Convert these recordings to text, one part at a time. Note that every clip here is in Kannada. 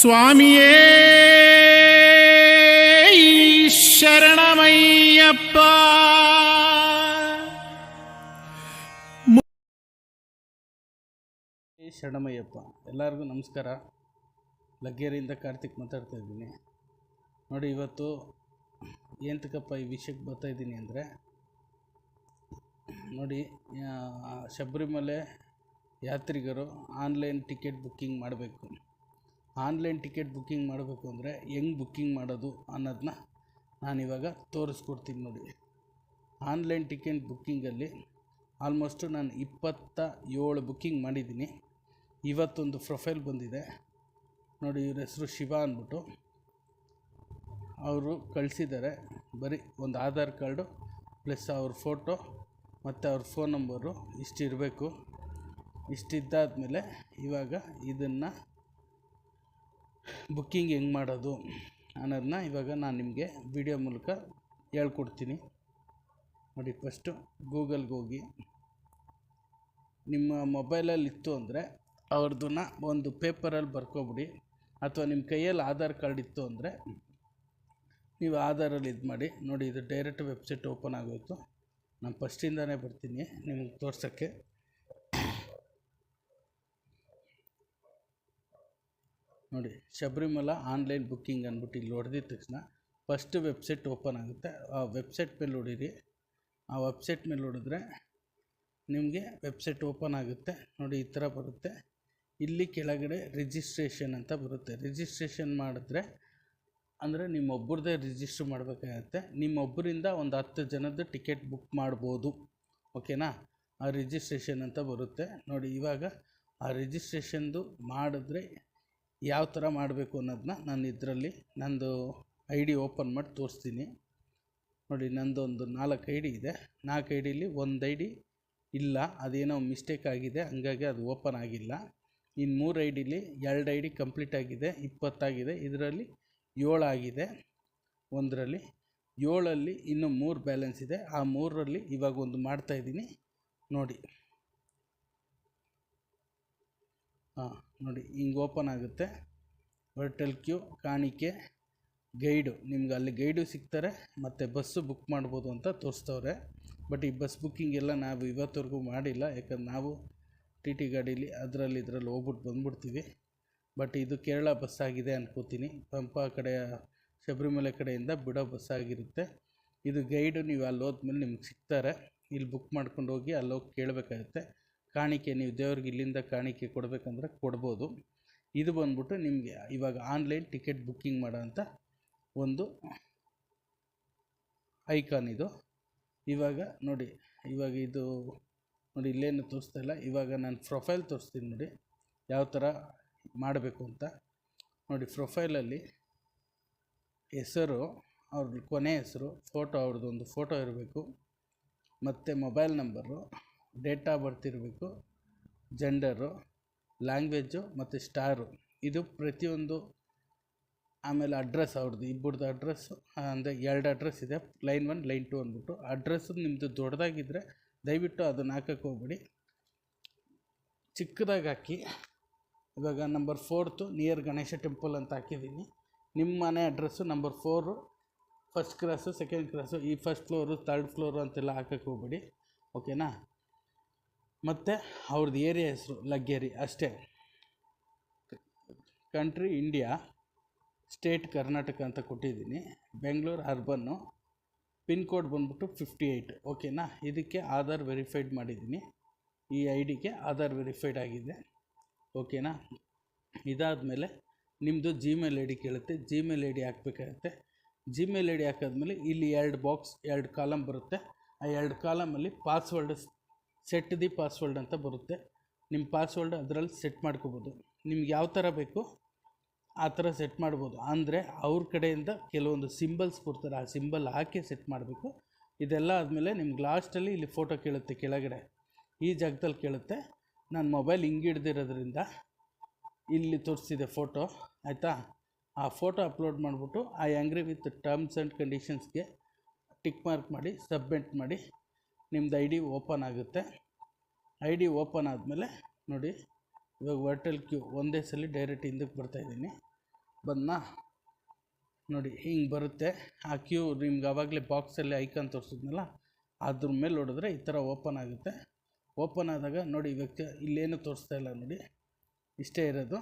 ಸ್ವಾಮಿಯೇ ಶರಣಮಯ್ಯಪ್ಪ ಶರಣಮಯ್ಯಪ್ಪ, ಎಲ್ಲರಿಗೂ ನಮಸ್ಕಾರ. ಲಗ್ಗೇರಿಯಿಂದ ಕಾರ್ತಿಕ್ ಮಾತಾಡ್ತಾ ಇದ್ದೀನಿ. ನೋಡಿ, ಇವತ್ತು ಏಂತಕಪ್ಪ ಈ ವಿಷಯಕ್ಕೆ ಬರ್ತಾ ಇದ್ದೀನಿ ಅಂದರೆ, ನೋಡಿ ಶಬರಿಮಲೆ ಯಾತ್ರಿಗರು ಆನ್ಲೈನ್ ಟಿಕೆಟ್ ಬುಕ್ಕಿಂಗ್ ಮಾಡಬೇಕು. ಆನ್ಲೈನ್ ಟಿಕೆಟ್ ಬುಕ್ಕಿಂಗ್ ಮಾಡಬೇಕು ಅಂದರೆ ಹೆಂಗೆ ಬುಕ್ಕಿಂಗ್ ಮಾಡೋದು ಅನ್ನೋದನ್ನ ನಾನಿವಾಗ ತೋರಿಸ್ಕೊಡ್ತೀನಿ ನೋಡಿ. ಆನ್ಲೈನ್ ಟಿಕೆಟ್ ಬುಕ್ಕಿಂಗಲ್ಲಿ ಆಲ್ಮೋಸ್ಟು ನಾನು ಇಪ್ಪತ್ತ ಏಳು ಬುಕ್ಕಿಂಗ್ ಮಾಡಿದ್ದೀನಿ. ಇವತ್ತೊಂದು ಪ್ರೊಫೈಲ್ ಬಂದಿದೆ. ನೋಡಿ ಇವ್ರ ಹೆಸರು ಶಿವ ಅಂದ್ಬಿಟ್ಟು. ಅವರು ಕಳಿಸಿದ್ದಾರೆ. ಬರೀ ಒಂದು ಆಧಾರ್ ಕಾರ್ಡು ಪ್ಲಸ್ ಅವ್ರ ಫೋಟೋ ಮತ್ತು ಅವ್ರ ಫೋನ್ ನಂಬರು ಇಷ್ಟಿರಬೇಕು. ಇಷ್ಟಿದ್ದಾದಮೇಲೆ ಇವಾಗ ಇದನ್ನು ಬುಕ್ಕಿಂಗ್ ಹೆಂಗೆ ಮಾಡೋದು ಅನ್ನೋದನ್ನ ಇವಾಗ ನಾನು ನಿಮಗೆ ವಿಡಿಯೋ ಮೂಲಕ ಹೇಳ್ಕೊಡ್ತೀನಿ. ನೋಡಿ ಫಸ್ಟು ಗೂಗಲ್ಗೆ ಹೋಗಿ. ನಿಮ್ಮ ಮೊಬೈಲಲ್ಲಿ ಇತ್ತು ಅಂದರೆ ಅವ್ರದ್ದನ್ನ ಒಂದು ಪೇಪರಲ್ಲಿ ಬರ್ಕೊಬಿಡಿ. ಅಥವಾ ನಿಮ್ಮ ಕೈಯಲ್ಲಿ ಆಧಾರ್ ಕಾರ್ಡ್ ಇತ್ತು ಅಂದರೆ ನೀವು ಆಧಾರಲ್ಲಿ ಇದು ಮಾಡಿ. ನೋಡಿ ಇದು ಡೈರೆಕ್ಟ್ ವೆಬ್ಸೈಟ್ ಓಪನ್ ಆಗೋಯಿತು. ನಾನು ಫಸ್ಟಿಂದನೇ ಬರ್ತೀನಿ ನಿಮಗೆ ತೋರ್ಸೋಕ್ಕೆ. ನೋಡಿ, ಶಬರಿಮಲ ಆನ್ಲೈನ್ ಬುಕ್ಕಿಂಗ್ ಅಂದ್ಬಿಟ್ಟು ಇಲ್ಲಿ ಹೊಡೆದಿದ ತಕ್ಷಣ ಫಸ್ಟ್ ವೆಬ್ಸೈಟ್ ಓಪನ್ ಆಗುತ್ತೆ. ಆ ವೆಬ್ಸೈಟ್ ಮೇಲೆ ಹೊಡೀರಿ ಆ ವೆಬ್ಸೈಟ್ ಮೇಲೆ ಹೊಡೆದ್ರೆ ನಿಮಗೆ ವೆಬ್ಸೈಟ್ ಓಪನ್ ಆಗುತ್ತೆ. ನೋಡಿ, ಈ ಥರ ಬರುತ್ತೆ. ಇಲ್ಲಿ ಕೆಳಗಡೆ ರಿಜಿಸ್ಟ್ರೇಷನ್ ಅಂತ ಬರುತ್ತೆ. ರಿಜಿಸ್ಟ್ರೇಷನ್ ಮಾಡಿದ್ರೆ ಅಂದರೆ ನಿಮ್ಮೊಬ್ಬರದೇ ರಿಜಿಸ್ಟ್ರ್ ಮಾಡಬೇಕಾಗತ್ತೆ. ನಿಮ್ಮೊಬ್ಬರಿಂದ ಒಂದು ಹತ್ತು ಜನದ ಟಿಕೆಟ್ ಬುಕ್ ಮಾಡ್ಬೋದು. ಓಕೆನಾ? ಆ ರಿಜಿಸ್ಟ್ರೇಷನ್ ಅಂತ ಬರುತ್ತೆ. ನೋಡಿ, ಇವಾಗ ಆ ರಿಜಿಸ್ಟ್ರೇಷನ್ದು ಮಾಡಿದ್ರೆ ಯಾವ ಥರ ಮಾಡಬೇಕು ಅನ್ನೋದನ್ನ ನಾನು ಇದರಲ್ಲಿ ನಂದು ಐ ಡಿ ಓಪನ್ ಮಾಡಿ ತೋರಿಸ್ತೀನಿ. ನೋಡಿ, ನಂದೊಂದು ನಾಲ್ಕು ಐ ಡಿ ಇದೆ. ನಾಲ್ಕು ಐ ಡಿಲಿ ಒಂದು ಐ ಡಿ ಇಲ್ಲ, ಅದೇನೋ ಮಿಸ್ಟೇಕ್ ಆಗಿದೆ, ಹಂಗಾಗಿ ಅದು ಓಪನ್ ಆಗಿಲ್ಲ. ಇನ್ನು ಮೂರು ಐ ಡಿಲಿ ಎರಡು ಐ ಡಿ ಕಂಪ್ಲೀಟ್ ಆಗಿದೆ, ಇಪ್ಪತ್ತಾಗಿದೆ. ಇದರಲ್ಲಿ ಏಳಾಗಿದೆ ಒಂದರಲ್ಲಿ. ಏಳಲ್ಲಿ ಇನ್ನೂ ಮೂರು ಬ್ಯಾಲೆನ್ಸ್ ಇದೆ. ಆ ಮೂರರಲ್ಲಿ ಇವಾಗ ಒಂದು ಮಾಡ್ತಾಯಿದ್ದೀನಿ ನೋಡಿ. ಹಾಂ. ನೋಡಿ, ಹಿಂಗೆ ಓಪನ್ ಆಗುತ್ತೆ. ಹೋಟೆಲ್ ಕ್ಯೂ ಕಾಣಿಕೆ ಗೈಡು ನಿಮ್ಗೆ ಅಲ್ಲಿ ಗೈಡು ಸಿಗ್ತಾರೆ, ಮತ್ತು ಬಸ್ಸು ಬುಕ್ ಮಾಡ್ಬೋದು ಅಂತ ತೋರಿಸ್ತವ್ರೆ. ಬಟ್ ಈ ಬಸ್ ಬುಕ್ಕಿಂಗ್ ಎಲ್ಲ ನಾವು ಇವತ್ತವರೆಗೂ ಮಾಡಿಲ್ಲ. ಯಾಕಂದ್ರೆ ನಾವು ಟಿ ಟಿ ಗಾಡೀಲಿ ಅದರಲ್ಲಿ ಇದರಲ್ಲಿ ಹೋಗ್ಬಿಟ್ಟು ಬಂದ್ಬಿಡ್ತೀವಿ. ಬಟ್ ಇದು ಕೇರಳ ಬಸ್ ಆಗಿದೆ ಅನ್ಕೋತೀನಿ. ಪಂಪ ಕಡೆ ಶಬರಿಮಲೆ ಕಡೆಯಿಂದ ಬಿಡೋ ಬಸ್ ಆಗಿರುತ್ತೆ. ಇದು ಗೈಡು ನೀವು ಅಲ್ಲಿ ಹೋದ್ಮೇಲೆ ನಿಮ್ಗೆ ಸಿಗ್ತಾರೆ. ಇಲ್ಲಿ ಬುಕ್ ಮಾಡ್ಕೊಂಡು ಹೋಗಿ ಅಲ್ಲಿ ಕೇಳಬೇಕಾಗುತ್ತೆ. ಕಾಣಿಕೆ, ನೀವು ದೇವ್ರಿಗೆ ಇಲ್ಲಿಂದ ಕಾಣಿಕೆ ಕೊಡಬೇಕಂದ್ರೆ ಕೊಡ್ಬೋದು. ಇದು ಬಂದ್ಬಿಟ್ಟು ನಿಮಗೆ ಇವಾಗ ಆನ್ಲೈನ್ ಟಿಕೆಟ್ ಬುಕ್ಕಿಂಗ್ ಮಾಡೋಂಥ ಒಂದು ಐಕಾನ್ ಇದು. ಇವಾಗ ನೋಡಿ, ಇವಾಗ ಇದು ನೋಡಿ, ಇಲ್ಲೇನು ತೋರಿಸ್ತಾ ಇಲ್ಲ. ಇವಾಗ ನಾನು ಪ್ರೊಫೈಲ್ ತೋರಿಸ್ತೀನಿ ನೋಡಿ, ಯಾವ ಥರ ಮಾಡಬೇಕು ಅಂತ. ನೋಡಿ ಪ್ರೊಫೈಲಲ್ಲಿ ಹೆಸರು, ಅವ್ರ ಕೊನೆ ಹೆಸರು ಫೋಟೋ ಅವ್ರದ್ದೊಂದು ಫೋಟೋ ಇರಬೇಕು. ಮತ್ತು mobile number date of birth ಇರಬೇಕು ಜೆಂಡರು, ಲ್ಯಾಂಗ್ವೇಜು ಮತ್ತು ಸ್ಟಾರು. ಇದು ಪ್ರತಿಯೊಂದು, ಆಮೇಲೆ ಅಡ್ರೆಸ್ ಅವ್ರದ್ದು ಇಬ್ಬರದ್ದು ಅಡ್ರೆಸ್ಸು ಅಂದರೆ ಎರಡು ಅಡ್ರೆಸ್ ಇದೆ, ಲೈನ್ ಒನ್, ಲೈನ್ ಟು ಅಂದ್ಬಿಟ್ಟು. ಅಡ್ರೆಸ್ಸು ನಿಮ್ಮದು ದೊಡ್ಡದಾಗಿದ್ದರೆ ದಯವಿಟ್ಟು ಅದನ್ನು ಹಾಕಕ್ಕೆ ಹೋಗ್ಬಿಡಿ. ಚಿಕ್ಕದಾಗಿ ಹಾಕಿ, ಇವಾಗ number fourth near Ganesha temple ಅಂತ ಹಾಕಿದ್ದೀನಿ ನಿಮ್ಮ ಮನೆ address number four, first cross, second cross, ಈ ಫಸ್ಟ್ ಫ್ಲೋರು ತರ್ಡ್ ಫ್ಲೋರು ಅಂತೆಲ್ಲ ಹಾಕಕ್ಕೆ ಹೋಗ್ಬಿಡಿ. ಓಕೆನಾ? ಮತ್ತು ಅವ್ರದ್ದು ಏರಿಯಾ ಹೆಸರು ಲಗ್ಗೇರಿ ಅಷ್ಟೇ. ಕಂಟ್ರಿ ಇಂಡಿಯಾ ಸ್ಟೇಟ್ ಕರ್ನಾಟಕ ಅಂತ ಕೊಟ್ಟಿದ್ದೀನಿ. ಬೆಂಗಳೂರು ಅರ್ಬನ್ನು ಪಿನ್ ಕೋಡ್ ಬಂದ್ಬಿಟ್ಟು ಫಿಫ್ಟಿ ಏಯ್ಟ್ ಓಕೆನಾ ಇದಕ್ಕೆ ಆಧಾರ್ ವೆರಿಫೈಡ್ ಮಾಡಿದ್ದೀನಿ. ಈ ಐ ಡಿಗೆ ಆಧಾರ್ ವೆರಿಫೈಡ್ ಆಗಿದೆ. ಓಕೆನಾ ಇದಾದ ಮೇಲೆ ನಿಮ್ಮದು ಜಿಮೇಲ್ ಐ ಡಿ ಕೇಳುತ್ತೆ. ಜಿಮೇಲ್ ಐ ಡಿ ಹಾಕಬೇಕಾಗತ್ತೆ. ಜಿಮೇಲ್ ಐ ಡಿ ಹಾಕಾದ್ಮೇಲೆ ಇಲ್ಲಿ ಎರಡು ಬಾಕ್ಸ್ ಎರಡು ಕಾಲಮ್ ಬರುತ್ತೆ. ಆ ಎರಡು ಕಾಲಮಲ್ಲಿ ಪಾಸ್ವರ್ಡ್ ಸೆಟ್ ದಿ ಪಾಸ್ವರ್ಡ್ ಅಂತ ಬರುತ್ತೆ. ನಿಮ್ಮ ಪಾಸ್ವರ್ಡ್ ಅದರಲ್ಲಿ ಸೆಟ್ ಮಾಡ್ಕೋಬೋದು. ನಿಮ್ಗೆ ಯಾವ ಥರ ಬೇಕು ಆ ಥರ ಸೆಟ್ ಮಾಡ್ಬೋದು. ಅಂದರೆ ಅವ್ರ ಕಡೆಯಿಂದ ಕೆಲವೊಂದು ಸಿಂಬಲ್ಸ್ ಕೊಡ್ತಾರೆ. ಆ ಸಿಂಬಲ್ ಹಾಕಿ ಸೆಟ್ ಮಾಡಬೇಕು. ಇದೆಲ್ಲ ಆದಮೇಲೆ ನಿಮ್ಗೆ ಲಾಸ್ಟಲ್ಲಿ ಇಲ್ಲಿ ಫೋಟೋ ಕೇಳುತ್ತೆ ಕೆಳಗಡೆ. ಈ ಜಾಗದಲ್ಲಿ ಕೇಳುತ್ತೆ. ನಾನು ಮೊಬೈಲ್ ಹಿಂಗೆ ಹಿಡ್ದಿರೋದ್ರಿಂದ ಇಲ್ಲಿ ತೋರಿಸಿದೆ ಫೋಟೋ ಆಯಿತಾ? ಆ ಫೋಟೋ ಅಪ್ಲೋಡ್ ಮಾಡಿಬಿಟ್ಟು ಆ ಆ್ಯಂಗ್ರಿ ವಿತ್ ಟರ್ಮ್ಸ್ ಆ್ಯಂಡ್ ಕಂಡೀಷನ್ಸ್ಗೆ ಟಿಕ್ ಮಾರ್ಕ್ ಮಾಡಿ ಸಬ್ಮಿಟ್ ಮಾಡಿ. ನಿಮ್ಮದು ಐ ಡಿ ಓಪನ್ ಆಗುತ್ತೆ. ಐ ಡಿ ಓಪನ್ ಆದಮೇಲೆ ನೋಡಿ, ಇವಾಗ ವರ್ಟಲ್ ಕ್ಯೂ ಒಂದೇ ಸಲ ಡೈರೆಕ್ಟ್ ಹಿಂದಕ್ಕೆ ಬರ್ತಾಯಿದ್ದೀನಿ ಬಂದನಾ? ನೋಡಿ, ಹಿಂಗೆ ಬರುತ್ತೆ. ಆ ಕ್ಯೂ ನಿಮ್ಗೆ ಆವಾಗಲೇ ಬಾಕ್ಸಲ್ಲಿ ಐಕಾನ್ ತೋರಿಸಿದ್ನಲ್ಲ, ಅದ್ರ ಮೇಲೆ ಹೊಡೆದ್ರೆ ಈ ಥರ ಓಪನ್ ಆಗುತ್ತೆ. ಓಪನ್ ಆದಾಗ ನೋಡಿ, ಇವಾಗ ಇಲ್ಲೇನು ತೋರಿಸ್ತಾ ಇಲ್ಲ ನೋಡಿ. ಇಷ್ಟೇ ಇರೋದು.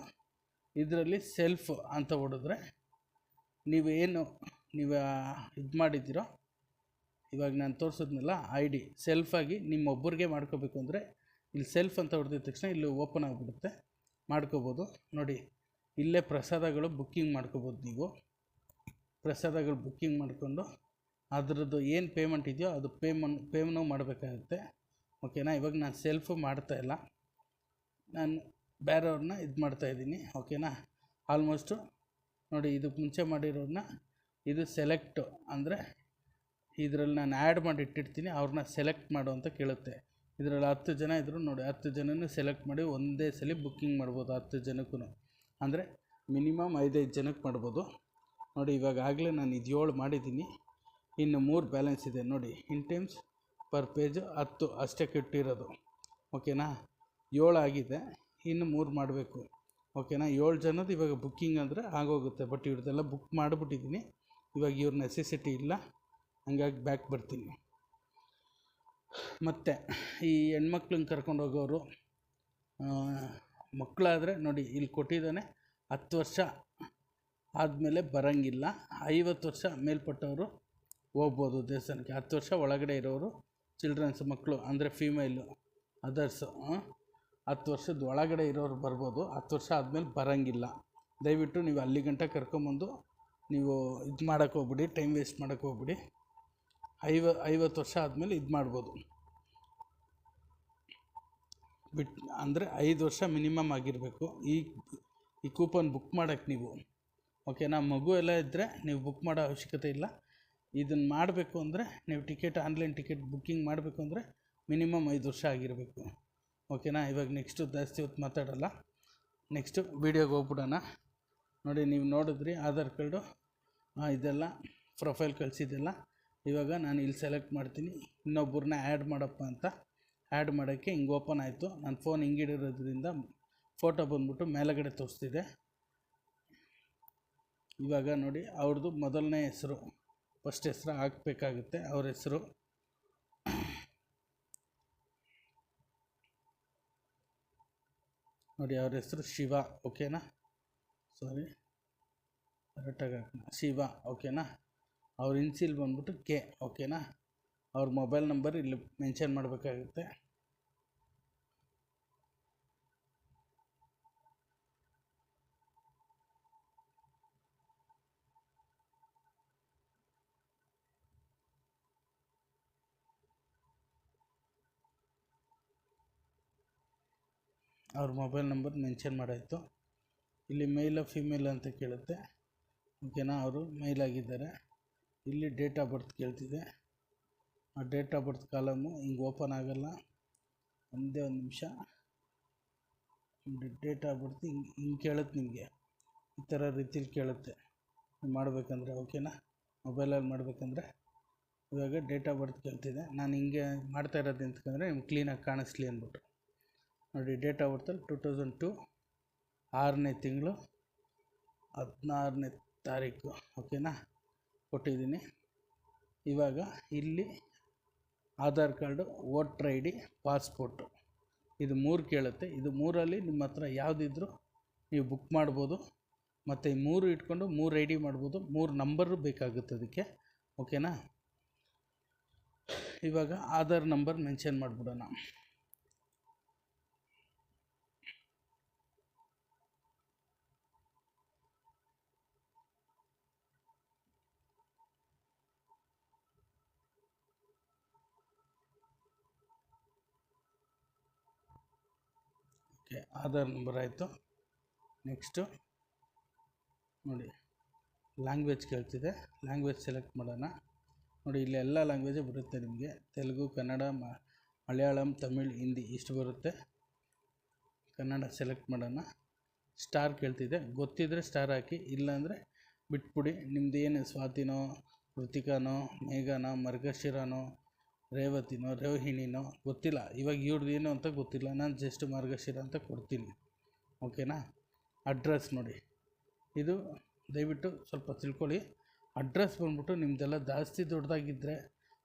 ಇದರಲ್ಲಿ ಸೆಲ್ಫ್ ಅಂತ ಹೊಡೆದ್ರೆ ನೀವು ಏನು ನೀವು ಇದು ಮಾಡಿದ್ದೀರೋ ಇವಾಗ ನಾನು ತೋರಿಸಿದ್ನಲ್ಲ ಐ ಡಿ ಸೆಲ್ಫಾಗಿ ನಿಮ್ಮೊಬ್ಬರಿಗೆ ಮಾಡ್ಕೋಬೇಕು ಅಂದರೆ ಇಲ್ಲಿ ಸೆಲ್ಫ್ ಅಂತ ಹೊಡೆದಿದ ತಕ್ಷಣ ಇಲ್ಲಿ ಓಪನ್ ಆಗಿಬಿಡುತ್ತೆ. ಮಾಡ್ಕೋಬೋದು. ನೋಡಿ, ಇಲ್ಲೇ ಪ್ರಸಾದಗಳು ಬುಕ್ಕಿಂಗ್ ಮಾಡ್ಕೋಬೋದು ನೀವು. ಪ್ರಸಾದಗಳು ಬುಕ್ಕಿಂಗ್ ಮಾಡಿಕೊಂಡು ಅದರದ್ದು ಏನು ಪೇಮೆಂಟ್ ಇದೆಯೋ ಅದು ಪೇಮನ್ ಪೇಮೆಂಟ್ ಮಾಡಬೇಕಾಗುತ್ತೆ. ಓಕೆನಾ ಇವಾಗ ನಾನು ಸೆಲ್ಫು ಮಾಡ್ತಾಯಿಲ್ಲ ನಾನು ಬೇರೆಯವ್ರನ್ನ ಇದು ಮಾಡ್ತಾಯಿದ್ದೀನಿ ಓಕೆನಾ ಆಲ್ಮೋಸ್ಟು ನೋಡಿ ಇದಕ್ಕೆ ಮುಂಚೆ ಮಾಡಿರೋರನ್ನ ಇದು ಸೆಲೆಕ್ಟು ಅಂದರೆ ಇದರಲ್ಲಿ ನಾನು ಆ್ಯಡ್ ಮಾಡಿ ಇಟ್ಟಿರ್ತೀನಿ, ಅವ್ರನ್ನ ಸೆಲೆಕ್ಟ್ ಮಾಡು ಅಂತ ಕೇಳುತ್ತೆ. ಇದರಲ್ಲಿ ಹತ್ತು ಜನ ಇದ್ದರು ನೋಡಿ, ಹತ್ತು ಜನನೂ ಸೆಲೆಕ್ಟ್ ಮಾಡಿ ಒಂದೇ ಸಲ ಬುಕ್ಕಿಂಗ್ ಮಾಡ್ಬೋದು ಹತ್ತು ಜನಕ್ಕೂ ಅಂದರೆ ಮಿನಿಮಮ್ ಐದೈದು ಜನಕ್ಕೆ ಮಾಡ್ಬೋದು. ನೋಡಿ ಇವಾಗಾಗಲೇ ನಾನು ಇದು ಏಳು ಮಾಡಿದ್ದೀನಿ. ಇನ್ನು ಮೂರು ಬ್ಯಾಲೆನ್ಸ್ ಇದೆ. ನೋಡಿ ಇನ್ ಟೈಮ್ಸ್ ಪರ್ ಪೇಜು ಹತ್ತು ಅಷ್ಟೇ ಇಟ್ಟಿರೋದು ಓಕೆನಾ? ಏಳು ಆಗಿದೆ. ಇನ್ನು ಮೂರು ಮಾಡಬೇಕು. ಓಕೆನಾ? ಏಳು ಜನದ್ದು ಇವಾಗ ಬುಕ್ಕಿಂಗ್ ಅಂದರೆ ಆಗೋಗುತ್ತೆ ಬಟ್ ಇವ್ರದ್ದೆಲ್ಲ ಬುಕ್ ಮಾಡಿಬಿಟ್ಟಿದ್ದೀನಿ. ಇವಾಗ ಇವ್ರ ನೆಸೆಸಿಟಿ ಇಲ್ಲ. ಹಂಗಾಗಿ ಬ್ಯಾಕ್ ಬರ್ತೀನಿ. ಮತ್ತು ಈ ಹೆಣ್ಮಕ್ಳನ್ನ ಕರ್ಕೊಂಡು ಹೋಗೋರು ಮಕ್ಕಳಾದರೆ ನೋಡಿ ಇಲ್ಲಿ ಕೊಟ್ಟಿದ್ದಾನೆ, ಹತ್ತು ವರ್ಷ ಆದಮೇಲೆ ಬರೋಂಗಿಲ್ಲ. ಐವತ್ತು ವರ್ಷ ಮೇಲ್ಪಟ್ಟವರು ಹೋಗ್ಬೋದು ದೇವಸ್ಥಾನಕ್ಕೆ. ಹತ್ತು ವರ್ಷ ಒಳಗಡೆ ಇರೋರು ಚಿಲ್ಡ್ರನ್ಸ್ ಮಕ್ಕಳು ಅಂದರೆ ಫೀಮೇಲು ಅದರ್ಸು ಹತ್ತು ವರ್ಷದ ಒಳಗಡೆ ಇರೋರು ಬರ್ಬೋದು. ಹತ್ತು ವರ್ಷ ಆದಮೇಲೆ ಬರೋಂಗಿಲ್ಲ. ದಯವಿಟ್ಟು ನೀವು ಅಲ್ಲಿ ಗಂಟ ಕರ್ಕೊಂಬಂದು ನೀವು ಇದು ಮಾಡೋಕ್ಕೆ ಹೋಗ್ಬಿಡಿ ಟೈಮ್ ವೇಸ್ಟ್ ಮಾಡೋಕ್ಕೆ ಹೋಗ್ಬಿಡಿ. ಐವ, ಐವತ್ತು ವರ್ಷ ಆದಮೇಲೆ ಇದು ಮಾಡ್ಬೋದು. ಬಿಟ್, ಅಂದರೆ ಐದು ವರ್ಷ ಮಿನಿಮಮ್ ಆಗಿರಬೇಕು. ಈ ಈ ಕೂಪನ್ ಬುಕ್ ಮಾಡೋಕ್ಕೆ ನೀವು. ಓಕೆನಾ ಮಗು ಎಲ್ಲ ಇದ್ದರೆ ನೀವು ಬುಕ್ ಮಾಡೋ ಅವಶ್ಯಕತೆ ಇಲ್ಲ. ಇದನ್ನು ಮಾಡಬೇಕು ಅಂದರೆ ನೀವು ಟಿಕೆಟ್, ಆನ್ಲೈನ್ ಟಿಕೆಟ್ ಬುಕ್ಕಿಂಗ್ ಮಾಡಬೇಕು ಅಂದರೆ ಮಿನಿಮಮ್ ಐದು ವರ್ಷ ಆಗಿರಬೇಕು. ಓಕೆನಾ ಇವಾಗ ನೆಕ್ಸ್ಟು ಜಾಸ್ತಿ ಹೊತ್ತು ಮಾತಾಡಲ್ಲ. ನೆಕ್ಸ್ಟು ವೀಡಿಯೋಗೆ ಹೋಗ್ಬಿಡೋಣ. ನೋಡಿ, ನೀವು ನೋಡಿದ್ರಿ, ಆಧಾರ್ ಕಾರ್ಡು. ಇದೆಲ್ಲ ಪ್ರೊಫೈಲ್ ಕಳಿಸಿದ್ದೆಲ್ಲ. ಇವಾಗ ನಾನು ಇಲ್ಲಿ ಸೆಲೆಕ್ಟ್ ಮಾಡ್ತೀನಿ. ಇನ್ನೊಬ್ಬರನ್ನ ಆ್ಯಡ್ ಮಾಡಪ್ಪ ಅಂತ. ಆ್ಯಡ್ ಮಾಡೋಕ್ಕೆ ಹಿಂಗೆ ಓಪನ್ ಆಯಿತು. ನನ್ನ ಫೋನ್ ಹಿಂಗಿಡಿರೋದ್ರಿಂದ ಫೋಟೋ ಬಂದ್ಬಿಟ್ಟು ಮೇಲುಗಡೆ ತೋರಿಸ್ತಿದೆ. ಇವಾಗ ನೋಡಿ ಅವ್ರದ್ದು ಮೊದಲನೇ ಹೆಸರು. ಫಸ್ಟ್ ಹೆಸರು ಹಾಕಬೇಕಾಗುತ್ತೆ. ಅವ್ರ ಹೆಸರು. ನೋಡಿ, ಅವ್ರ ಹೆಸರು ಶಿವ ಓಕೆನಾ ಸಾರಿ ಕರೆಕ್ಟಾಗಿ ಹಾಕೋಣ ಶಿವ ಓಕೆನಾ ಅವ್ರ ಇನ್ಸಿಲ್ ಬಂದ್ಬಿಟ್ಟು ಕೆ, ಓಕೆನಾ? ಅವ್ರ ಮೊಬೈಲ್ ನಂಬರ್ ಇಲ್ಲಿ ಮೆನ್ಷನ್ ಮಾಡಬೇಕಾಗುತ್ತೆ. ಅವ್ರ ಮೊಬೈಲ್ ನಂಬರ್ ಮೆನ್ಷನ್ ಮಾಡಾಯಿತು. ಇಲ್ಲಿ ಮೇಲ ಫಿಮೇಲ್ ಅಂತ ಕೇಳುತ್ತೆ. ಓಕೆನಾ? ಅವರು ಮೇಲ್ ಆಗಿದ್ದಾರೆ. ಇಲ್ಲಿ ಡೇಟ್ ಆಫ್ ಬರ್ತ್ ಕೇಳ್ತಿದೆ ಆ ಡೇಟ್ ಆಫ್ ಬರ್ತ್ ಕಾಲಮು ಹಿಂಗೆ ಓಪನ್ ಆಗಲ್ಲ. ಒಂದೇ ಒಂದು ನಿಮಿಷ. ಡೇಟ್ ಆಫ್ ಬರ್ತ್ ಹಿಂಗೆ ಹಿಂಗೆ ಕೇಳುತ್ತೆ ನಿಮಗೆ. ಈ ಥರ ರೀತಿಲಿ ಕೇಳುತ್ತೆ. ಮಾಡಬೇಕಂದ್ರೆ ಓಕೆನಾ ಮೊಬೈಲಲ್ಲಿ ಮಾಡಬೇಕಂದ್ರೆ. ಇವಾಗ ಡೇಟ್ ಆಫ್ ಬರ್ತ್ ಕೇಳ್ತಿದೆ ನಾನು ಹಿಂಗೆ ಮಾಡ್ತಾ ಇರೋದು ಅಂತಂದರೆ ನಿಮ್ಗೆ ಕ್ಲೀನಾಗಿ ಕಾಣಿಸ್ಲಿ ಅಂದ್ಬಿಟ್ಟು ನೋಡಿ ಡೇಟ್ ಆಫ್ ಬರ್ತಲ್ಲಿ ಟು ತೌಸಂಡ್ ಟು ಆರನೇ ತಿಂಗಳು ಹದಿನಾರನೇ ತಾರೀಕು. ಓಕೆನಾ ಕೊಟ್ಟಿದ್ದೀನಿ. ಇವಾಗ ಇಲ್ಲಿ Aadhaar card, voter I D, passport. ಇದು ಮೂರು ಕೇಳುತ್ತೆ. ಇದು ಮೂರಲ್ಲಿ ನಿಮ್ಮ ಹತ್ರ ಯಾವುದಿದ್ರೂ ನೀವು ಬುಕ್ ಮಾಡ್ಬೋದು. ಮತ್ತು ಈ ಮೂರು ಇಟ್ಕೊಂಡು ಮೂರು ಐ ಡಿ ಮಾಡ್ಬೋದು. ಮೂರು ನಂಬರು ಬೇಕಾಗುತ್ತೆ ಅದಕ್ಕೆ. ಓಕೆನಾ? ಇವಾಗ ಆಧಾರ್ ನಂಬರ್ ಮೆನ್ಷನ್ ಮಾಡಿಬಿಡೋಣ. ಓಕೆ, ಆಧಾರ್ ನಂಬರ್ ಆಯಿತು. ನೆಕ್ಸ್ಟು, ನೋಡಿ, ಲ್ಯಾಂಗ್ವೇಜ್ ಕೇಳ್ತಿದೆ. ಲ್ಯಾಂಗ್ವೇಜ್ ಸೆಲೆಕ್ಟ್ ಮಾಡೋಣ. ನೋಡಿ, ಇಲ್ಲಿ ಎಲ್ಲ ಲ್ಯಾಂಗ್ವೇಜು ಬರುತ್ತೆ ನಿಮಗೆ. ತೆಲುಗು, ಕನ್ನಡ ಮಲಯಾಳಂ, ತಮಿಳ್, ಹಿಂದಿ, ಇಷ್ಟು ಬರುತ್ತೆ. ಕನ್ನಡ ಸೆಲೆಕ್ಟ್ ಮಾಡೋಣ. ಸ್ಟಾರ್ ಕೇಳ್ತಿದೆ. ಗೊತ್ತಿದ್ದರೆ ಸ್ಟಾರ್ ಹಾಕಿ, ಇಲ್ಲಾಂದರೆ ಬಿಟ್ಬಿಡಿ. ನಿಮ್ದು ಏನು ಸ್ವಾತಿನೋ, ಕೃತಿಕಾನೋ, ಮೇಘನೋ, ಮರ್ಗಶಿರನೋ ರೇವತಿನೋ, ರೋಹಿಣಿನೋ, ಗೊತ್ತಿಲ್ಲ. ಇವಾಗ ಇವ್ರದ್ದು ಏನು ಅಂತ ಗೊತ್ತಿಲ್ಲ. ನಾನು ಜಸ್ಟ್ ಮಾರ್ಗಶಿರ ಅಂತ ಕೊಡ್ತೀನಿ. ಓಕೆನಾ ಅಡ್ರೆಸ್ ನೋಡಿ. ಇದು ದಯವಿಟ್ಟು ಸ್ವಲ್ಪ ತಿಳ್ಕೊಳ್ಳಿ. ಅಡ್ರೆಸ್ ಬಂದ್ಬಿಟ್ಟು ನಿಮ್ಮದೆಲ್ಲ ಜಾಸ್ತಿ ದೊಡ್ಡದಾಗಿದ್ದರೆ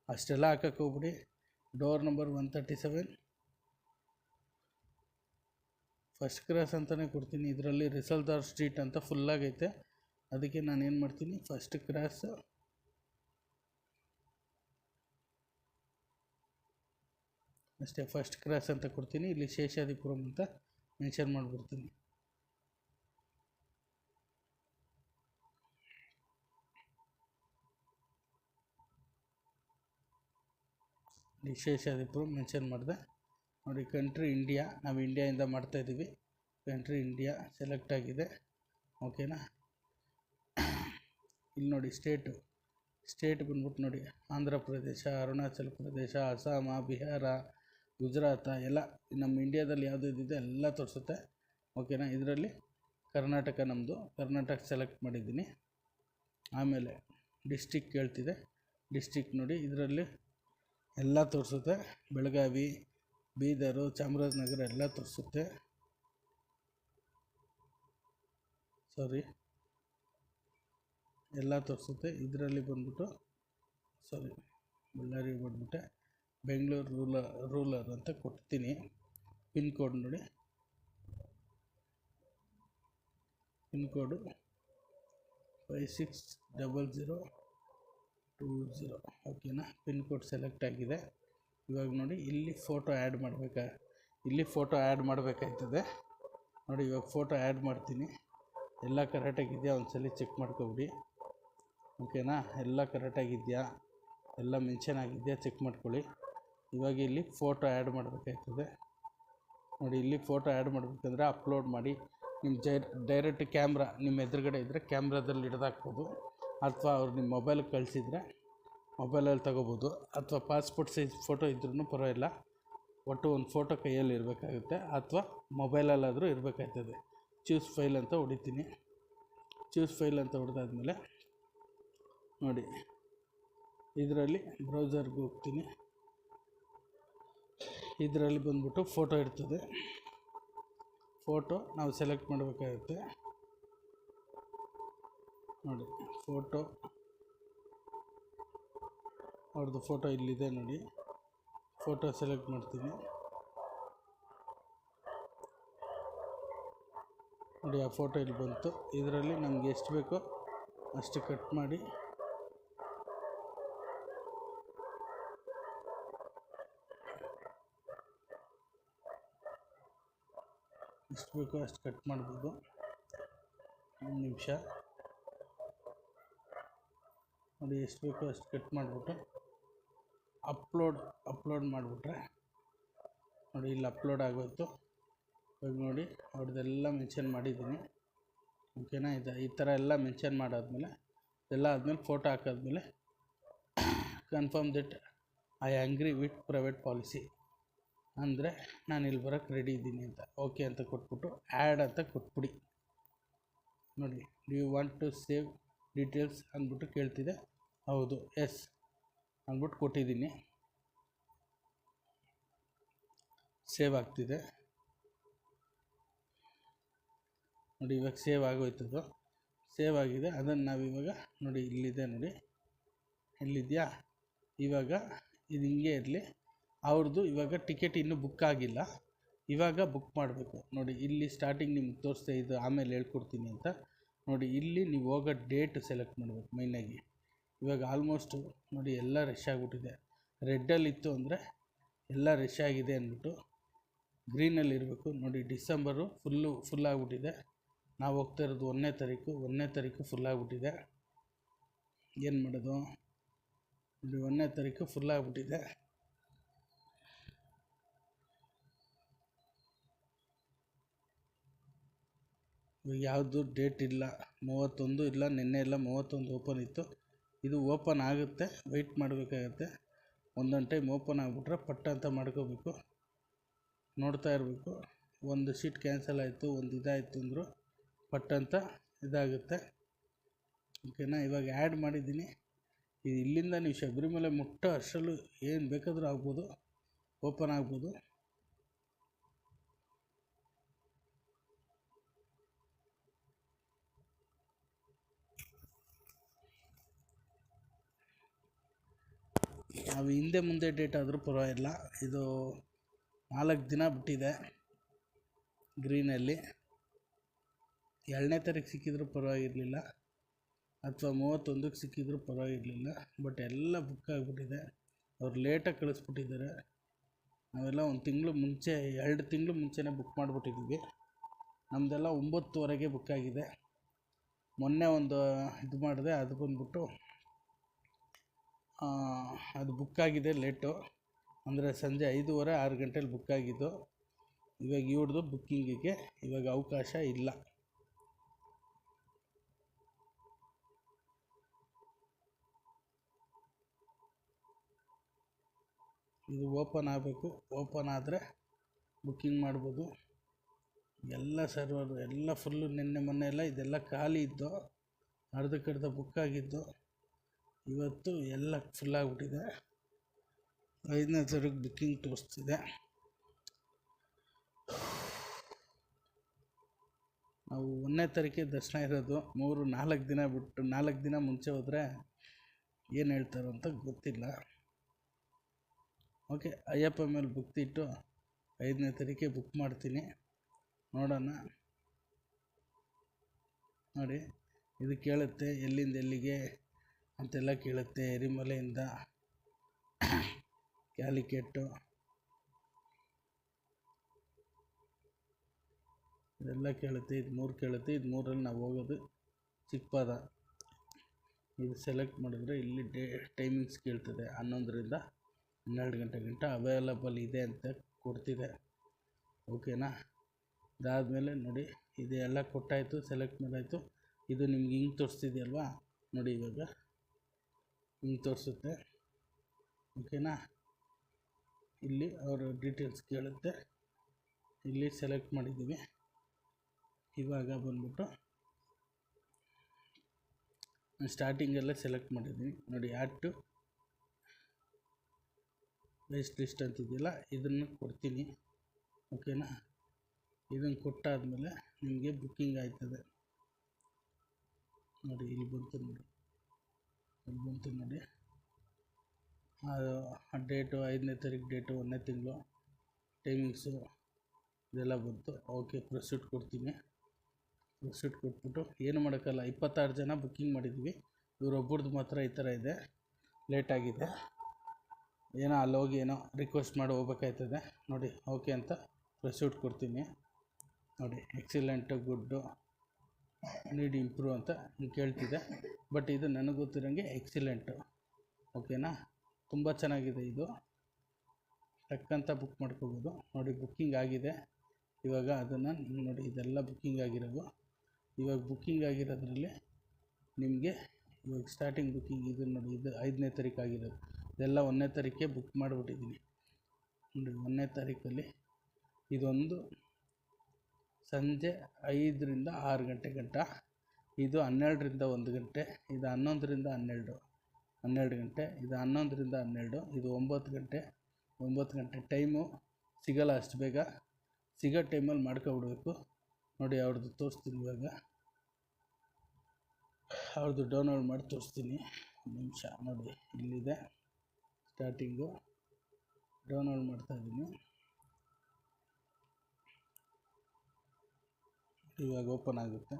ಅಷ್ಟೆಲ್ಲ ಹಾಕಕ್ಕೆ ಹೋಗ್ಬಿಡಿ. Door number one thirty seven first cross ಅಂತಲೇ ಕೊಡ್ತೀನಿ. ಇದರಲ್ಲಿ ರಿಸಲ್ದಾರ್ ಸ್ಟ್ರೀಟ್ ಅಂತ ಫುಲ್ಲಾಗೈತೆ ಅದಕ್ಕೆ ನಾನು ಏನು ಮಾಡ್ತೀನಿ? ಫಸ್ಟ್ ಕ್ರಾಸ್ ಅಷ್ಟೇ ಫಸ್ಟ್ ಕ್ರಾಸ್ ಅಂತ ಕೊಡ್ತೀನಿ. ಇಲ್ಲಿ ಶೇಷಾದಿಪುರಂ ಅಂತ ಮೆನ್ಷನ್ ಮಾಡಿಬಿಡ್ತೀನಿ. ಇಲ್ಲಿ ಶೇಷಾದಿಪುರಂ ಮೆನ್ಷನ್ ಮಾಡಿದೆ. ನೋಡಿ ಕಂಟ್ರಿ ಇಂಡಿಯಾ ನಾವು ಇಂಡಿಯಾಯಿಂದ ಮಾಡ್ತಾಯಿದ್ದೀವಿ ಕಂಟ್ರಿ ಇಂಡಿಯಾ ಸೆಲೆಕ್ಟ್ ಆಗಿದೆ. ಓಕೆನಾ ಇಲ್ಲಿ ನೋಡಿ ಸ್ಟೇಟು ಸ್ಟೇಟ್ ಬಂದ್ಬಿಟ್ಟು ನೋಡಿ, ಆಂಧ್ರ ಪ್ರದೇಶ, ಅರುಣಾಚಲ ಪ್ರದೇಶ ಅಸ್ಸಾಮ ಬಿಹಾರ ಗುಜರಾತ ಎಲ್ಲ ನಮ್ಮ ಇಂಡಿಯಾದಲ್ಲಿ ಯಾವುದು ಇದಿದೆ ಎಲ್ಲ ತೋರಿಸುತ್ತೆ. ಓಕೆನಾ ಇದರಲ್ಲಿ ಕರ್ನಾಟಕ ನಮ್ಮದು ಕರ್ನಾಟಕ ಸೆಲೆಕ್ಟ್ ಮಾಡಿದ್ದೀನಿ. ಆಮೇಲೆ ಡಿಸ್ಟಿಕ್ ಕೇಳ್ತಿದೆ. ಡಿಸ್ಟಿಕ್ ನೋಡಿ ಇದರಲ್ಲಿ ಎಲ್ಲ ತೋರಿಸುತ್ತೆ. ಬೆಳಗಾವಿ, ಬೀದರು, ಚಾಮರಾಜನಗರ ಎಲ್ಲ ತೋರಿಸುತ್ತೆ. ಸಾರಿ ಎಲ್ಲ ತೋರಿಸುತ್ತೆ. ಇದರಲ್ಲಿ ಬಂದುಬಿಟ್ಟು ಸಾರಿ ಬಳ್ಳಾರಿಗೆ ಬಂದ್ಬಿಟ್ಟೆ ಬೆಂಗಳೂರು ರೂಲರ್ ರೂಲರ್ ಅಂತ ಕೊಡ್ತೀನಿ. ಪಿನ್ ಕೋಡ್ ನೋಡಿ. Pin code five six double zero two zero. ಓಕೆನಾ? ಪಿನ್ ಕೋಡ್ ಸೆಲೆಕ್ಟ್ ಆಗಿದೆ. ಇವಾಗ ನೋಡಿ, ಇಲ್ಲಿ ಫೋಟೋ ಆ್ಯಡ್ ಮಾಡಬೇಕಾ, ಇಲ್ಲಿ ಫೋಟೋ ಆ್ಯಡ್ ಮಾಡಬೇಕಾಯ್ತದೆ. ನೋಡಿ, ಇವಾಗ ಫೋಟೋ ಆ್ಯಡ್ ಮಾಡ್ತೀನಿ. ಎಲ್ಲ ಕರೆಕ್ಟಾಗಿದೆಯಾ? ಒಂದ್ಸಲ ಚೆಕ್ ಮಾಡ್ಕೊಬಿಡಿ. ಓಕೆನಾ? ಎಲ್ಲ ಕರೆಕ್ಟಾಗಿದೆಯಾ? ಎಲ್ಲ ಮೆನ್ಷನ್ ಆಗಿದೆಯಾ? ಚೆಕ್ ಮಾಡ್ಕೊಳ್ಳಿ. ಇವಾಗ ಇಲ್ಲಿ ಫೋಟೋ ಆ್ಯಡ್ ಮಾಡಬೇಕಾಯ್ತದೆ ನೋಡಿ, ಇಲ್ಲಿ ಫೋಟೋ ಆ್ಯಡ್ ಮಾಡಬೇಕಂದ್ರೆ ಅಪ್ಲೋಡ್ ಮಾಡಿ ನಿಮ್ಮ ಜೈ ಡೈರೆಕ್ಟ್ ಕ್ಯಾಮ್ರಾ ನಿಮ್ಮ ಎದುರುಗಡೆ ಇದ್ದರೆ ಕ್ಯಾಮ್ರಾದಲ್ಲಿ ಹಿಡ್ದಾಕ್ಬೋದು. ಅಥವಾ ಅವ್ರು ನಿಮ್ಮ ಮೊಬೈಲಿಗೆ ಕಳಿಸಿದ್ರೆ ಮೊಬೈಲಲ್ಲಿ ತಗೋಬೋದು. ಅಥವಾ ಪಾಸ್ಪೋರ್ಟ್ ಸೈಜ್ ಫೋಟೋ ಇದ್ರೂ ಪರವಾಗಿಲ್ಲ. ಒಟ್ಟು ಒಂದು ಫೋಟೋ ಕೈಯಲ್ಲಿ ಇರಬೇಕಾಗುತ್ತೆ. ಅಥವಾ ಮೊಬೈಲಲ್ಲಾದರೂ ಇರಬೇಕಾಗ್ತದೆ. ಚೂಸ್ ಫೈಲ್ ಅಂತ ಹೊಡಿತೀನಿ. ಚೂಸ್ ಫೈಲ್ ಅಂತ ಹೊಡೆದಾದ್ಮೇಲೆ ನೋಡಿ, ಇದರಲ್ಲಿ ಬ್ರೌಸರ್ಗೆ ಹೋಗ್ತೀನಿ. ಇದರಲ್ಲಿ ಬಂದ್ಬಿಟ್ಟು ಫೋಟೋ ಇರ್ತದೆ. ಫೋಟೋ ನಾವು ಸೆಲೆಕ್ಟ್ ಮಾಡಬೇಕಾಗುತ್ತೆ. ನೋಡಿ, ಫೋಟೋ. ಅವ್ರದ್ದು ಫೋಟೋ ಇಲ್ಲಿದೆ ನೋಡಿ. ಫೋಟೋ ಸೆಲೆಕ್ಟ್ ಮಾಡ್ತೀನಿ. ನೋಡಿ, ಆ ಫೋಟೋ ಇಲ್ಲಿ ಬಂತು. ಇದರಲ್ಲಿ ನಮ್ಗೆ ಎಷ್ಟು ಬೇಕೋ ಅಷ್ಟು ಕಟ್ ಮಾಡಿ ಎಷ್ಟು ಬೇಕೋ ಅಷ್ಟು ಕಟ್ ಮಾಡ್ಬೋದು ಒಂದು ನಿಮಿಷ. ನೋಡಿ ಎಷ್ಟು ಬೇಕೋ ಅಷ್ಟು ಕಟ್ ಮಾಡಿಬಿಟ್ಟು ಅಪ್ಲೋಡ್ ಅಪ್ಲೋಡ್ ಮಾಡಿಬಿಟ್ರೆ ನೋಡಿ ಇಲ್ಲಿ ಅಪ್ಲೋಡ್ ಆಗೋಯ್ತು. ಇವಾಗ ನೋಡಿ ಅವ್ರದ್ದೆಲ್ಲ ಮೆನ್ಷನ್ ಮಾಡಿದ್ದೀನಿ. ಓಕೆನಾ? ಇದು ಈ ಥರ ಎಲ್ಲ ಮೆನ್ಷನ್ ಮಾಡಾದ್ಮೇಲೆ ಎಲ್ಲ ಆದಮೇಲೆ ಫೋಟೋ ಹಾಕಾದ್ಮೇಲೆ confirm that I agree with private policy ಅಂದರೆ ನಾನು ಇಲ್ಲಿ ಬರೋಕ್ಕೆ ರೆಡಿ ಇದ್ದೀನಿ ಅಂತ. ಓಕೆ ಅಂತ ಕೊಟ್ಬಿಟ್ಟು ಆ್ಯಡ್ ಅಂತ ಕೊಟ್ಬಿಡಿ. ನೋಡಿ do you want to save details ಅಂದ್ಬಿಟ್ಟು ಕೇಳ್ತಿದೆ. ಹೌದು ಎಸ್ ಅಂದ್ಬಿಟ್ಟು ಕೊಟ್ಟಿದ್ದೀನಿ. ಸೇವ್ ಆಗ್ತಿದೆ. ನೋಡಿ, ಇವಾಗ ಸೇವ್ ಆಗೋಯ್ತದು. ಸೇವ್ ಆಗಿದೆ. ಅದನ್ನು ನಾವಿವಾಗ ನೋಡಿ, ಇಲ್ಲಿದೆ ನೋಡಿ. ಇಲ್ಲಿದೆಯಾ? ಇವಾಗ ಇದು ಹಿಂಗೆ ಇರಲಿ. ಅವ್ರದ್ದು ಇವಾಗ ಟಿಕೆಟ್ ಇನ್ನೂ ಬುಕ್ ಆಗಿಲ್ಲ. ಇವಾಗ ಬುಕ್ ಮಾಡಬೇಕು. ನೋಡಿ, ಇಲ್ಲಿ ಸ್ಟಾರ್ಟಿಂಗ್ ನಿಮ್ಗೆ ತೋರಿಸ್ತಾ ಇದು, ಆಮೇಲೆ ಹೇಳ್ಕೊಡ್ತೀನಿ ಅಂತ. ನೋಡಿ, ಇಲ್ಲಿ ನೀವು ಹೋಗೋ ಡೇಟ್ ಸೆಲೆಕ್ಟ್ ಮಾಡಬೇಕು ಮೈನಾಗಿ ಇವಾಗ ಆಲ್ಮೋಸ್ಟು ನೋಡಿ, ಎಲ್ಲ ರಶ್ ಆಗಿಬಿಟ್ಟಿದೆ. ರೆಡ್ಡಲ್ಲಿತ್ತು ಅಂದರೆ ಎಲ್ಲ ರಶ್ ಆಗಿದೆ ಅಂದ್ಬಿಟ್ಟು ಗ್ರೀನಲ್ಲಿ ಇರಬೇಕು. ನೋಡಿ ಡಿಸೆಂಬರು ಫುಲ್ಲು ಫುಲ್ ಆಗಿಬಿಟ್ಟಿದೆ. ನಾವು ಹೋಗ್ತಾ ಇರೋದು ಒಂದನೇ ತಾರೀಕು ಒಂದನೇ ತಾರೀಕು ಫುಲ್ ಆಗಿಬಿಟ್ಟಿದೆ. ಏನು ಮಾಡೋದು? ನೋಡಿ, ಒಂದನೇ ತಾರೀಕು ಫುಲ್ ಆಗಿಬಿಟ್ಟಿದೆ. ಯಾವುದು ಡೇಟ್ ಇಲ್ಲ, ಮೂವತ್ತೊಂದು ಇಲ್ಲ, ನಿನ್ನೆ ಇಲ್ಲ, ಮೂವತ್ತೊಂದು ಓಪನ್ ಇತ್ತು. ಇದು ಓಪನ್ ಆಗುತ್ತೆ ವೆಯ್ಟ್ ಮಾಡಬೇಕಾಗತ್ತೆ. ಒಂದೊಂದು ಟೈಮ್ ಓಪನ್ ಆಗಿಬಿಟ್ರೆ ಪಟ್ಟ ಅಂತ ಮಾಡ್ಕೋಬೇಕು. ನೋಡ್ತಾ ಇರಬೇಕು. ಒಂದು ಸೀಟ್ ಕ್ಯಾನ್ಸಲ್ ಆಯಿತು, ಒಂದು ಇದಾಯಿತು ಅಂದರು ಪಟ್ ಅಂತ ಇದಾಗುತ್ತೆ. ಓಕೆನಾ ಇವಾಗ ಆ್ಯಡ್ ಮಾಡಿದ್ದೀನಿ. ಇಲ್ಲಿಂದ ನೀವು ಶಬರಿಮಲೆ ಮುಟ್ಟೋ ಅಷ್ಟರಲ್ಲೂ ಏನು ಬೇಕಾದರೂ ಆಗ್ಬೋದು ಓಪನ್ ಆಗ್ಬೋದು. ನಾವು ಹಿಂದೆ ಮುಂದೆ ಡೇಟ್ ಆದರೂ ಪರವಾಗಿಲ್ಲ. ಇದು ನಾಲ್ಕು ದಿನ ಬಿಟ್ಟಿದೆ ಗ್ರೀನಲ್ಲಿ. ಎರಡನೇ ತಾರೀಕು ಸಿಕ್ಕಿದ್ರೂ ಪರವಾಗಿರಲಿಲ್ಲ. ಅಥವಾ ಮೂವತ್ತೊಂದಕ್ಕೆ ಸಿಕ್ಕಿದ್ರೂ ಪರವಾಗಿರಲಿಲ್ಲ. ಬಟ್ ಎಲ್ಲ ಬುಕ್ ಆಗಿಬಿಟ್ಟಿದೆ. ಅವ್ರು ಲೇಟಾಗಿ ಕಳಿಸ್ಬಿಟ್ಟಿದ್ದಾರೆ. ನಾವೆಲ್ಲ ಒಂದು ತಿಂಗಳು ಮುಂಚೆ, ಎರಡು ತಿಂಗಳು ಮುಂಚೆನೇ ಬುಕ್ ಮಾಡಿಬಿಟ್ಟಿದ್ವಿ ನಮ್ಮದೆಲ್ಲ ಒಂಬತ್ತುವರೆಗೆ ಬುಕ್ ಆಗಿದೆ. ಮೊನ್ನೆ ಒಂದು ಇದು ಮಾಡಿದೆ ಅದು ಬಂದ್ಬಿಟ್ಟು ಅದು ಬುಕ್ ಆಗಿದೆ ಲೇಟು ಅಂದರೆ ಸಂಜೆ ಐದೂವರೆ, ಆರು ಗಂಟೆಲಿ ಬುಕ್ ಆಗಿದ್ದು. ಇವಾಗ ಇವ್ರದ್ದು ಬುಕ್ಕಿಂಗಿಗೆ ಇವಾಗ ಅವಕಾಶ ಇಲ್ಲ. ಇದು ಓಪನ್ ಆಗಬೇಕು. ಓಪನ್ ಆದರೆ ಬುಕ್ಕಿಂಗ್ ಮಾಡ್ಬೋದು. ಎಲ್ಲ ಸರ್ವರು ಎಲ್ಲ ಫುಲ್ಲು ನಿನ್ನೆ ಮೊನ್ನೆ ಎಲ್ಲ ಇದೆಲ್ಲ ಖಾಲಿ ಇದ್ದು ಅರ್ಧಕ್ಕರ್ಧ ಬುಕ್ ಆಗಿದ್ದು. ಇವತ್ತು ಎಲ್ಲ ಫುಲ್ ಆಗಿಬಿಟ್ಟಿದೆ. ಐದನೇ ತಾರೀಕು ಬುಕ್ಕಿಂಗ್ ತೋರಿಸ್ತಿದೆ. ನಾವು ಒಂದನೇ ತಾರೀಕೆ ದರ್ಶನ ಇರೋದು. ಮೂರು, ನಾಲ್ಕು ದಿನ ಬಿಟ್ಟು, ನಾಲ್ಕು ದಿನ ಮುಂಚೆ ಹೋದರೆ ಏನು ಹೇಳ್ತಾರೋ ಅಂತ ಗೊತ್ತಿಲ್ಲ. ಓಕೆ ಅಯ್ಯಪ್ಪ ಮೇಲೆ ಬುಕ್ ಇಟ್ಟು ಐದನೇ ತಾರೀಕೆ ಬುಕ್ ಮಾಡ್ತೀನಿ. ನೋಡೋಣ. ನೋಡಿ, ಇದು ಕೇಳುತ್ತೆ ಎಲ್ಲಿಂದ ಎಲ್ಲಿಗೆ. ಅಂತೆಲ್ಲ ಕೇಳುತ್ತೆ. ಎರಿಮಲೆಯಿಂದ ಕ್ಯಾಲಿಕೆಟ್ಟು ಇದೆಲ್ಲ ಕೇಳುತ್ತೆ. ಇದು ಮೂರು ಕೇಳುತ್ತೆ. ಇದು ಮೂರಲ್ಲಿ ನಾವು ಹೋಗೋದು ಚಿಕ್ಕಪಾದ ಇದು ಸೆಲೆಕ್ಟ್ ಮಾಡಿದ್ರೆ ಇಲ್ಲಿ ಡೇ ಟೈಮಿಂಗ್ಸ್ ಕೇಳ್ತದೆ. ಹನ್ನೊಂದರಿಂದ ಹನ್ನೆರಡು ಗಂಟೆ ಗಂಟೆ ಅವೈಲಬಲ್ ಇದೆ ಅಂತ ಕೊಡ್ತಿದೆ. ಓಕೆನಾ? ಇದಾದಮೇಲೆ ನೋಡಿ, ಇದೆಲ್ಲ ಕೊಟ್ಟಾಯಿತು ಸೆಲೆಕ್ಟ್ ಮಾಡಾಯಿತು. ಇದು ನಿಮ್ಗೆ ಹಿಂಗೆ ತೋರಿಸ್ತಿದೆಯಲ್ವಾ? ನೋಡಿ ಇವಾಗ. ಹಿಂಗೆ ತೋರಿಸುತ್ತೆ. ಓಕೆನಾ? ಇಲ್ಲಿ ಅವರ ಡೀಟೇಲ್ಸ್ ಕೇಳುತ್ತೆ. ಇಲ್ಲಿ ಸೆಲೆಕ್ಟ್ ಮಾಡಿದ್ದೀವಿ. ಇವಾಗ ಬಂದ್ಬಿಟ್ಟು ಸ್ಟಾರ್ಟಿಂಗಲ್ಲೇ ಸೆಲೆಕ್ಟ್ ಮಾಡಿದ್ದೀನಿ. ನೋಡಿ ಆ್ಯಡ್ ಟು ವೇಸ್ಟ್ ಲಿಸ್ಟ್ ಅಂತಿದೆಯಲ್ಲ, ಇದನ್ನು ಕೊಡ್ತೀನಿ. ಓಕೆನಾ? ಇದನ್ನು ಕೊಟ್ಟಾದಮೇಲೆ ನಿಮಗೆ ಬುಕ್ಕಿಂಗ್ ಆಯ್ತದೆ. ನೋಡಿ, ಇಲ್ಲಿ ಬಂತು ನೋಡಿ. ಬಂತು ನೋಡಿ ಆ ಡೇಟು ಐದನೇ ತಾರೀಕು ಡೇಟು ಒಂದನೇ ತಿಂಗಳು. ಟೈಮಿಂಗ್ಸು ಇದೆಲ್ಲ ಬಂತು. ಓಕೆ, ಪ್ರೊಸೀಡ್ ಕೊಡ್ತೀನಿ. ಪ್ರೊಸೀಡ್ ಕೊಟ್ಬಿಟ್ಟು ಏನು ಮಾಡೋಕ್ಕಲ್ಲ, ಇಪ್ಪತ್ತಾರು ಜನ ಬುಕ್ಕಿಂಗ್ ಮಾಡಿದ್ವಿ. ಇವರೊಬ್ಬರದ್ದು ಮಾತ್ರ ಈ ಥರ ಇದೆ. ಲೇಟಾಗಿದೆ ಏನೋ ಅಲ್ಲಿ ಹೋಗಿ ಏನೋ ರಿಕ್ವೆಸ್ಟ್ ಮಾಡಿ ಹೋಗ್ಬೇಕಾಯ್ತದೆ. ನೋಡಿ, ಓಕೆ ಅಂತ ಪ್ರೊಸೀಡ್ ಕೊಡ್ತೀನಿ. ನೋಡಿ, ಎಕ್ಸಿಲೆಂಟು, ಗುಡ್ಡು. ನೀಡ್ ಇಂಪ್ರೂವ್ ಅಂತ ಕೇಳ್ತಿದೆ ಬಟ್ ಇದು ನನಗೆ ಗೊತ್ತಿರೋಂಗೆ ಎಕ್ಸಿಲೆಂಟು ಓಕೆನಾ ತುಂಬ ಚೆನ್ನಾಗಿದೆ ಇದು. ಟಕ್ಕಂತ ಬುಕ್ ಮಾಡ್ಕೋಬೋದು. ನೋಡಿ ಬುಕ್ಕಿಂಗ್ ಆಗಿದೆ. ಇವಾಗ ಅದನ್ನು ನೋಡಿ ಇದೆಲ್ಲ ಬುಕ್ಕಿಂಗ್ ಆಗಿರೋದು. ಇವಾಗ ಬುಕ್ಕಿಂಗ್ ಆಗಿರೋದ್ರಲ್ಲಿ ನಿಮಗೆ ಇವಾಗ ಸ್ಟಾರ್ಟಿಂಗ್ ಬುಕ್ಕಿಂಗ್ ಇದು ನೋಡಿ ಇದು ಐದನೇ ತಾರೀಕು ಆಗಿರೋದು. ಇದೆಲ್ಲ ಒಂದನೇ ತಾರೀಕೆ ಬುಕ್ ಮಾಡಿಬಿಟ್ಟಿದ್ದೀನಿ. ನೋಡಿ ಒಂದನೇ ತಾರೀಕಲ್ಲಿ ಇದೊಂದು ಸಂಜೆ ಐದರಿಂದ ಆರು ಗಂಟೆ ಗಂಟ, ಇದು ಹನ್ನೆರಡರಿಂದ ಒಂದು ಗಂಟೆ, ಇದು ಹನ್ನೊಂದರಿಂದ ಹನ್ನೆರಡು ಹನ್ನೆರಡು ಗಂಟೆ, ಇದು ಹನ್ನೊಂದರಿಂದ ಹನ್ನೆರಡು, ಇದು ಒಂಬತ್ತು ಗಂಟೆ ಒಂಬತ್ತು ಗಂಟೆ ಟೈಮು ಸಿಗಲ್ಲ ಅಷ್ಟು ಬೇಗ, ಸಿಗೋ ಟೈಮಲ್ಲಿ ಮಾಡ್ಕೊಬಿಡ್ಬೇಕು. ನೋಡಿ, ಅವ್ರದ್ದು ತೋರಿಸ್ತೀನಿ ಇವಾಗ. ಅವ್ರದ್ದು ಡೌನ್ಲೋಡ್ ಮಾಡಿ ತೋರಿಸ್ತೀನಿ. ಒಂದು ನಿಮಿಷ, ನೋಡಿ, ಇಲ್ಲಿದೆ ಸ್ಟಾರ್ಟಿಂಗು. ಡೌನ್ಲೋಡ್ ಮಾಡ್ತಾಯಿದ್ದೀನಿ ಇವಾಗ ಓಪನ್ ಆಗುತ್ತೆ.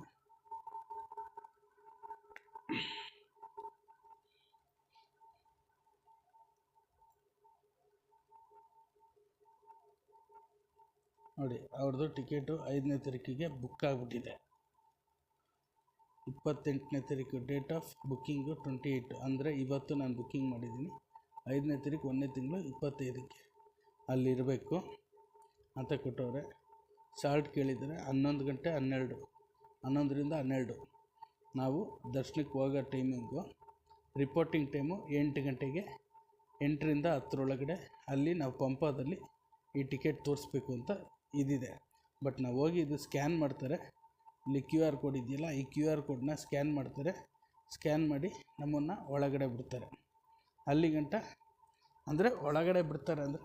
ನೋಡಿ, ಅವ್ರದ್ದು ಟಿಕೆಟು ಐದನೇ ತಾರೀಕಿಗೆ ಬುಕ್ ಆಗಿಬಿಟ್ಟಿದೆ. ಇಪ್ಪತ್ತೆಂಟನೇ ತಾರೀಕು date of booking twenty eight. ಅಂದರೆ ಇವತ್ತು ನಾನು ಬುಕ್ಕಿಂಗ್ ಮಾಡಿದ್ದೀನಿ. ಐದನೇ ತಾರೀಕು ಒಂದನೇ ತಿಂಗಳು ಇಪ್ಪತ್ತೈದಕ್ಕೆ. ಅಲ್ಲಿರಬೇಕು ಅಂತ ಕೊಟ್ಟವ್ರೆ. ಶಾರ್ಟ್ ಕೇಳಿದರೆ ಹನ್ನೊಂದು ಗಂಟೆ ಹನ್ನೆರಡು, ಹನ್ನೊಂದರಿಂದ ಹನ್ನೆರಡು. ನಾವು ದರ್ಶನಕ್ಕೆ ಹೋಗೋ ಟೈಮಿಂಗು, ರಿಪೋರ್ಟಿಂಗ್ ಟೈಮು ಎಂಟು ಗಂಟೆಗೆ, ಎಂಟರಿಂದ ಹತ್ತರೊಳಗಡೆ. ಅಲ್ಲಿ ನಾವು ಪಂಪದಲ್ಲಿ ಈ ಟಿಕೆಟ್ ತೋರಿಸ್ಬೇಕು ಅಂತ ಇದಿದೆ. ಬಟ್ ನಾವು ಹೋಗಿ ಇದು ಸ್ಕ್ಯಾನ್ ಮಾಡ್ತಾರೆ. ಇಲ್ಲಿ ಕ್ಯೂ ಆರ್ ಕೋಡ್ ಇದೆಯಲ್ಲ, ಈ ಕ್ಯೂ ಆರ್ ಕೋಡ್ನ ಸ್ಕ್ಯಾನ್ ಮಾಡ್ತಾರೆ. ಸ್ಕ್ಯಾನ್ ಮಾಡಿ ನಮ್ಮನ್ನು ಒಳಗಡೆ ಬಿಡ್ತಾರೆ. ಅಲ್ಲಿಗಂಟ ಅಂದರೆ ಒಳಗಡೆ ಬಿಡ್ತಾರೆ ಅಂದರೆ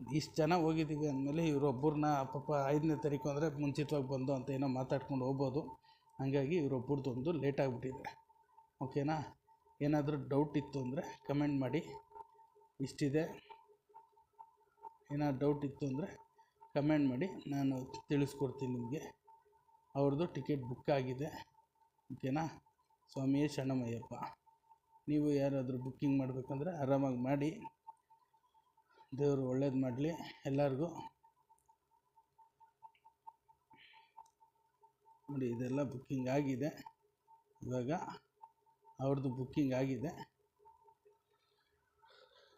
ಇಷ್ಟು ಜನ ಹೋಗಿದ್ದೀವಿ ಅಂದಮೇಲೆ ಇವರೊಬ್ಬರನ್ನ ಪಾಪ ಐದನೇ ತಾರೀಕು ಅಂದರೆ ಮುಂಚಿತವಾಗಿ ಬಂದು ಅಂತ ಏನೋ ಮಾತಾಡ್ಕೊಂಡು ಹೋಗ್ಬೋದು. ಹಾಗಾಗಿ ಇವರೊಬ್ಬರದ್ದು ಒಂದು ಲೇಟ್ ಆಗಿಬಿಟ್ಟಿದೆ. ಓಕೆನಾ ಏನಾದರೂ ಡೌಟ್ ಇತ್ತು ಅಂದರೆ ಕಮೆಂಟ್ ಮಾಡಿ. ಇಷ್ಟಿದೆ. ಏನಾದ್ರು ಡೌಟ್ ಇತ್ತು ಅಂದರೆ ಕಮೆಂಟ್ ಮಾಡಿ. ನಾನು ತಿಳಿಸ್ಕೊಡ್ತೀನಿ ನಿಮಗೆ. ಅವ್ರದ್ದು ಟಿಕೆಟ್ ಬುಕ್ ಆಗಿದೆ. ಓಕೆನಾ ಸ್ವಾಮಿಯೇ ಶರಣಮಯ್ಯಪ್ಪ. ನೀವು ಯಾರಾದರೂ ಬುಕ್ಕಿಂಗ್ ಮಾಡಬೇಕಂದ್ರೆ ಆರಾಮಾಗಿ ಮಾಡಿ. ದೇವರು ಒಳ್ಳೇದು ಮಾಡಲಿ ಎಲ್ಲರಿಗೂ. ನೋಡಿ, ಇದೆಲ್ಲ ಬುಕ್ಕಿಂಗ್ ಆಗಿದೆ. ಇವಾಗ ಅವ್ರದ್ದು ಬುಕ್ಕಿಂಗ್ ಆಗಿದೆ.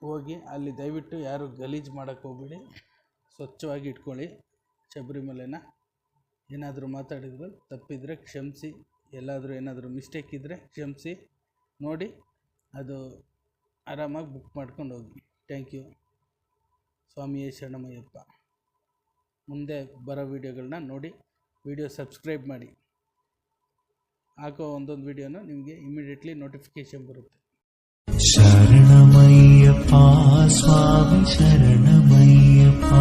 ಹೋಗಿ ಅಲ್ಲಿ ದಯವಿಟ್ಟು ಯಾರು ಗಲೀಜು ಮಾಡೋಕ್ಕೆ ಹೋಗ್ಬೇಡಿ. ಸ್ವಚ್ಛವಾಗಿ ಇಟ್ಕೊಳ್ಳಿ ಶಬರಿಮಲೆನ ಏನಾದರೂ ಮಾತಾಡಿದ್ರು ತಪ್ಪಿದರೆ ಕ್ಷಮಿಸಿ. ಎಲ್ಲಾದರೂ ಏನಾದರೂ ಮಿಸ್ಟೇಕ್ ಇದ್ದರೆ ಕ್ಷಮಿಸಿ. ನೋಡಿ, ಅದು ಆರಾಮಾಗಿ ಬುಕ್ ಮಾಡ್ಕೊಂಡು ಹೋಗಿ. ಥ್ಯಾಂಕ್ ಯು ಸ್ವಾಮಿಯೇ ಶರಣಮಯ್ಯಪ್ಪ. ಮುಂದೆ ಬರೋ ವೀಡಿಯೋಗಳನ್ನ ನೋಡಿ, ವಿಡಿಯೋ ಸಬ್ಸ್ಕ್ರೈಬ್ ಮಾಡಿ. ಹಾಕೋ ಒಂದೊಂದು ವೀಡಿಯೋನ ನಿಮಗೆ ಇಮಿಡಿಯೇಟ್ಲಿ ನೋಟಿಫಿಕೇಶನ್ ಬರುತ್ತೆ. ಶರಣಮಯ್ಯಪ್ಪ, ಸ್ವಾಮಿ ಶರಣಮಯ್ಯಪ್ಪ.